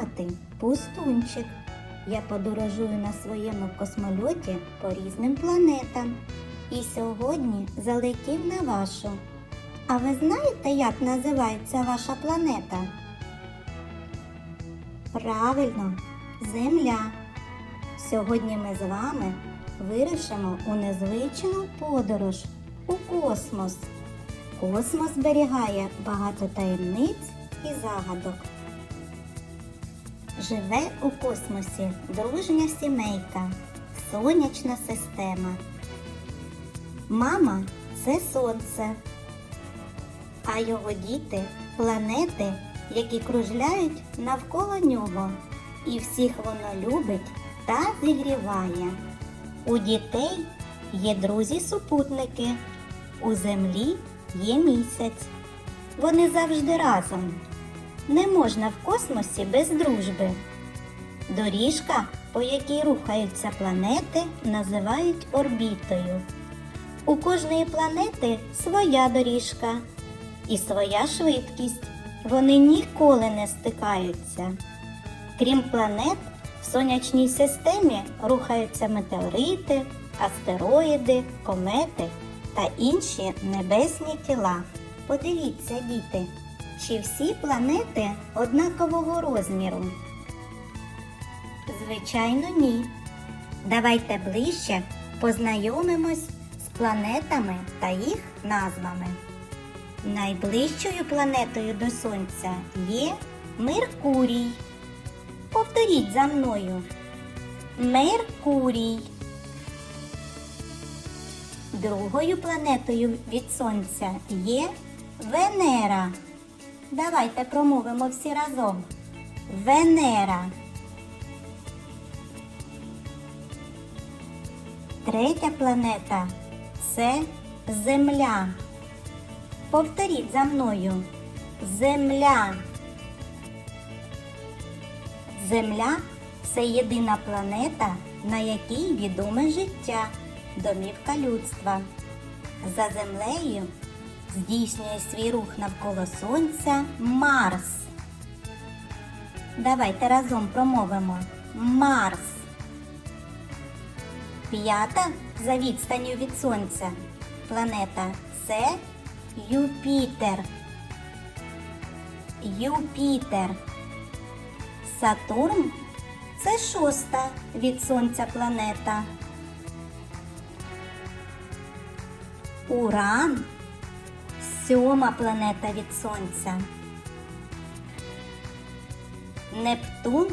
звати Пустунчик. Я подорожую на своєму космольоті по різним планетам. І сьогодні залетів на вашу. А ви знаєте, як називається ваша планета? Правильно, Земля. Сьогодні ми з вами вирушимо у незвичну подорож у космос. Космос зберігає багато таємниць і загадок. Живе у космосі дружня сімейка, сонячна система. Мама це сонце, а його діти планети, які кружляють навколо нього, і всіх воно любить та зігріває. У дітей є друзі-супутники, у землі є місяць. Вони завжди разом. Не можна в космосі без дружби. Доріжка, по якій рухаються планети, називають орбітою. У кожної планети своя доріжка і своя швидкість. Вони ніколи не стикаються. Крім планет, в сонячній системі рухаються метеорити, астероїди, комети та інші небесні тіла. Подивіться, діти, чи всі планети однакового розміру? Звичайно, ні. Давайте ближче познайомимось з планетами та їх назвами. Найближчою планетою до Сонця є Меркурій. Повторіть за мною. Меркурій. Другою планетою від Сонця є Венера. Давайте промовимо всі разом. Венера. Третя планета це Земля. Повторіть за мною. Земля. Земля це єдина планета, на якій відоме життя, домівка людства. За землею здійснює свій рух навколо Сонця Марс. Давайте разом промовимо Марс. П'ята за відстанню від Сонця планета це Юпітер. Юпітер. Сатурн це шоста від Сонця планета. Уран сьома планета від Сонця. Нептун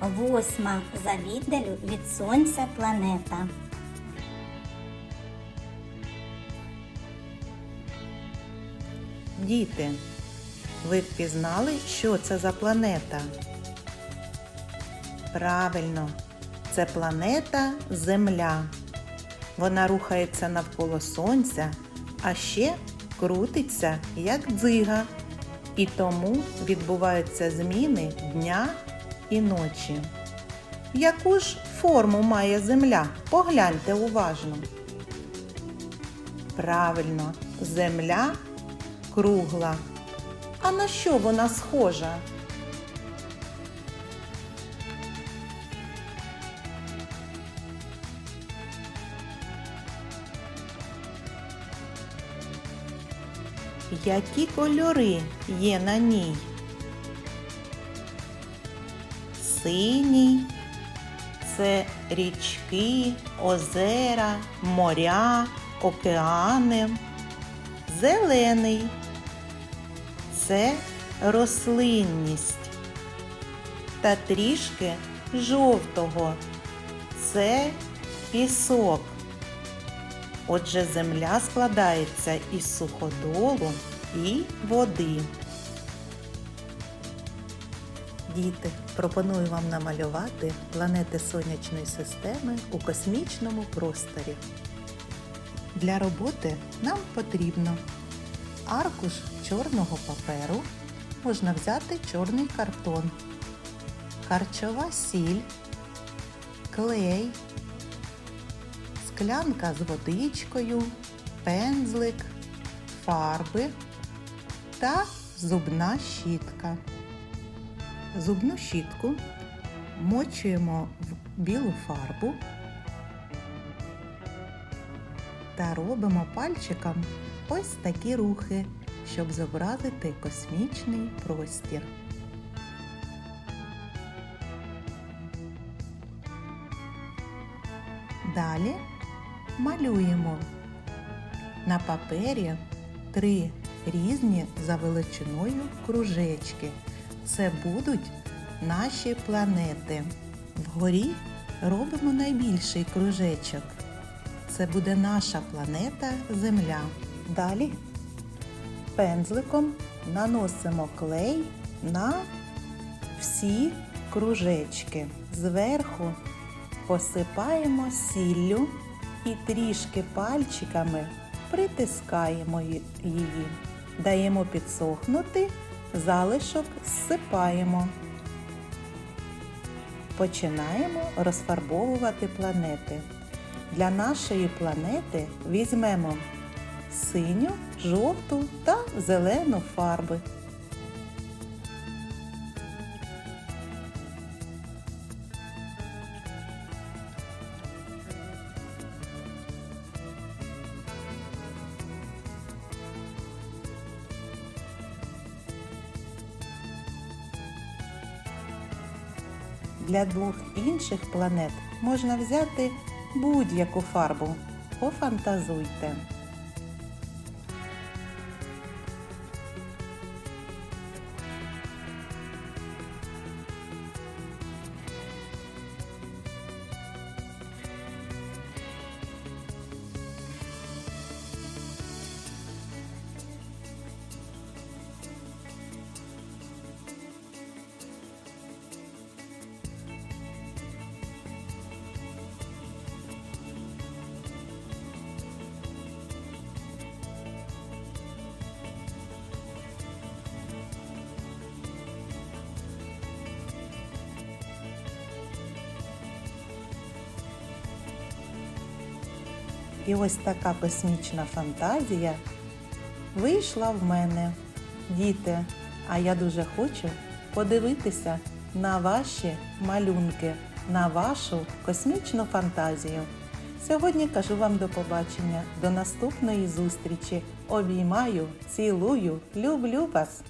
восьма за віддалю від Сонця планета. Діти, ви впізнали, що це за планета? Правильно, це планета Земля. Вона рухається навколо Сонця, а ще крутиться як дзига. І тому відбуваються зміни дня і ночі. Яку ж форму має Земля? Погляньте уважно. Правильно, Земля кругла. А на що вона схожа? Які кольори є на ній? Синій це річки, озера, моря, океани. Зелений це рослинність. Та трішки жовтого це пісок. Отже, земля складається із суходолу і води. Діти, пропоную вам намалювати планети сонячної системи у космічному просторі. Для роботи нам потрібно аркуш чорного паперу, можна взяти чорний картон, харчова сіль, клей, склянка з водичкою, пензлик, фарби та зубна щітка. зубну щітку, мочуємо в білу фарбу та робимо пальчиком ось такі рухи, щоб зобразити космічний простір. Далі малюємо на папері три різні за величиною кружечки. Це будуть наші планети. Вгорі робимо найбільший кружечок. Це буде наша планета Земля. Далі пензликом наносимо клей на всі кружечки. Зверху посипаємо сіллю і трішки пальчиками притискаємо її. Даємо підсохнути, залишок зсипаємо. Починаємо розфарбовувати планети. Для нашої планети візьмемо синю, жовту та зелену фарби. Для двох інших планет можна взяти будь-яку фарбу. Пофантазуйте. І ось така космічна фантазія вийшла в мене. Діти, а я дуже хочу подивитися на ваші малюнки, на вашу космічну фантазію. Сьогодні кажу вам до побачення, до наступної зустрічі. Обіймаю, цілую, люблю вас!